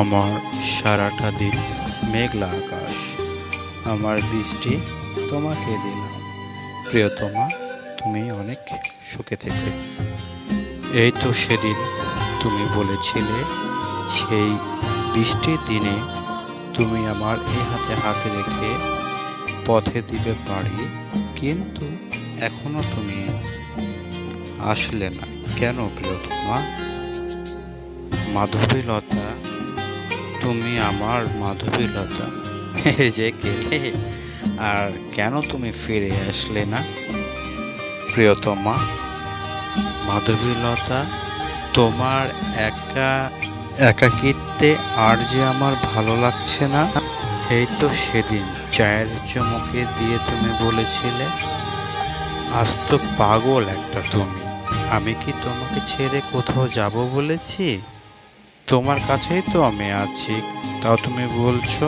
আমার সারাটা দিন মেঘলা আকাশ। আমার বৃষ্টি তোমাকে দিলাম প্রিয়তমা, তুমি অনেক সুখে থেকে এই তো সেদিন তুমি বলেছিলে, সেই বৃষ্টির দিনে তুমি আমার এই হাতে হাতে রেখে পথে দিবে পারি কিন্তু এখনও তুমি আসলে না। কেন প্রিয়তমা? মাধবীলতা তুমি আমার মাধবীলতা যে গেলে আর কেন তুমি ফিরে আসলে না? প্রিয়তমা মাধবীলতা তোমার একা একাকিত্বে আর যে আমার ভালো লাগছে না? এই তো সেদিন চায়ের চমকে দিয়ে তুমি বলেছিলে, আজ তো পাগল একটা তুমি। আমি কি তোমাকে ছেড়ে কোথাও যাব বলেছি? তোমার কাছেই তো আমি আছি তাও তুমি বলছো?